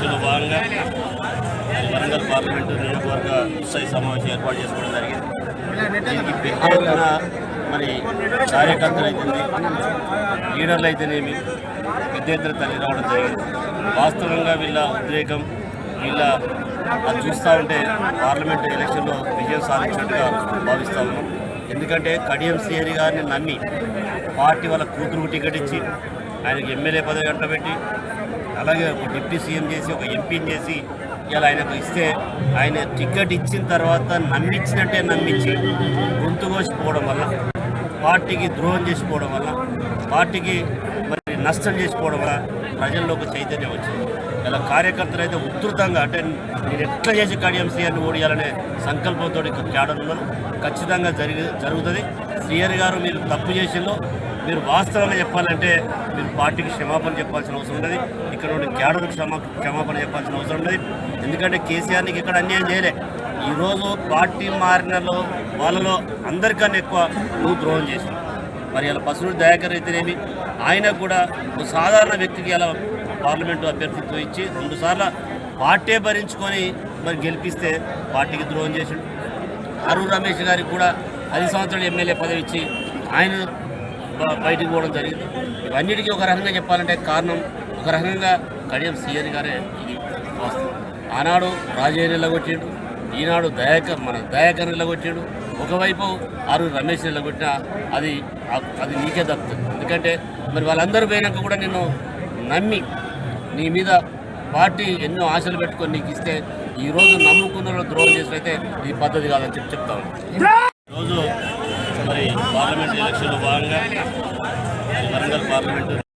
ఎలక్షన్లో భాగంగా వరంగల్ పార్లమెంటు నియోజకవర్గ స్థాయి సమావేశం ఏర్పాటు చేసుకోవడం జరిగింది. దీనికి పెద్ద ఎత్తున మరి కార్యకర్తలు లీడర్లు అయితేనేమి పెద్ద ఎత్తున తల్లి రావడం జరిగింది. వాస్తవంగా వీళ్ళ ఉద్రేకం వీళ్ళ అది చూస్తూ ఉంటే పార్లమెంట్ ఎలక్షన్లో విజయం సాధించినట్టుగా భావిస్తా ఉన్నాం. ఎందుకంటే కడియం శ్రీహరి గారిని నమ్మి పార్టీ వాళ్ళ కూతురుకు టికెట్ ఇచ్చి ఆయనకి ఎమ్మెల్యే పదవి కట్టబెట్టి అలాగే ఒక డిప్యూటీ సీఎం చేసి ఒక ఎంపీని చేసి ఇలా ఆయనకు ఇస్తే ఆయన టికెట్ ఇచ్చిన తర్వాత నమ్మించినట్టే నమ్మించి గొంతు కోసిపోవడం వల్ల పార్టీకి ద్రోహం చేసిపోవడం వల్ల పార్టీకి మరి నష్టం చేసుకోవడం వల్ల ప్రజల్లో ఒక చైతన్యం వచ్చింది. ఇలా కార్యకర్తలు అయితే ఉధృతంగా అంటే నేను ఎట్లా చేసి కడియం సీఆర్ని ఓడియాలనే సంకల్పంతో కేడర్ ఉన్నారు ఖచ్చితంగా జరిగి జరుగుతుంది. సీఆర్ గారు మీరు తప్పు చేసిందో మీరు వాస్తవంగా చెప్పాలంటే మీరు పార్టీకి క్షమాపణ చెప్పాల్సిన అవసరం ఉన్నది ఇక్కడ నుండి క్యాడర్ క్షమా క్షమాపణ చెప్పాల్సిన అవసరం ఉన్నది ఎందుకంటే కేసీఆర్నికి ఇక్కడ అన్యాయం చేయలే. ఈరోజు పార్టీ మారినలో వాళ్ళలో అందరికన్నా ఎక్కువ నువ్వు ద్రోహం చేసి మరి ఇలా పశువులు దయాకర్ అయితేనేమి? ఆయన కూడా ఒక సాధారణ వ్యక్తికి అలా పార్లమెంటు అభ్యర్థిత్వం ఇచ్చి రెండుసార్లు పార్టీ భరించుకొని మరి గెలిపిస్తే పార్టీకి ద్రోహం చేసిండు. అరుణ్ రమేష్ గారికి కూడా ఐదు సంవత్సరాలు ఎమ్మెల్యే పదవి ఇచ్చి ఆయన బయటికి పోవడం జరిగింది. ఇవన్నిటికీ ఒక రకంగా చెప్పాలంటే కారణం ఒక రకంగా కడియం సీఎన్ గారే ఇది వాస్తవం. ఆనాడు రాజయ్య నిలగొట్టిండు ఈనాడు దయాకర్ మన దయాకర్ నిలగొట్టాడు ఒకవైపు ఆరు రమేష్ నిలగొట్టిన అది అది నీకే దక్కుతుంది ఎందుకంటే మరి వాళ్ళందరూ పోయినాక కూడా నిన్ను నమ్మి నీ మీద పార్టీ ఎన్నో ఆశలు పెట్టుకొని నీకు ఇస్తే ఈరోజు నమ్ముకున్న వాళ్ళు ద్రోహం చేసినైతే ఇది పద్ధతి కాదని చెప్పి చెప్తా ఉన్నాను ఈరోజు పార్లమెంట్ ఎలక్షన్లో భాగంగా వరంగల్ పార్లమెంటు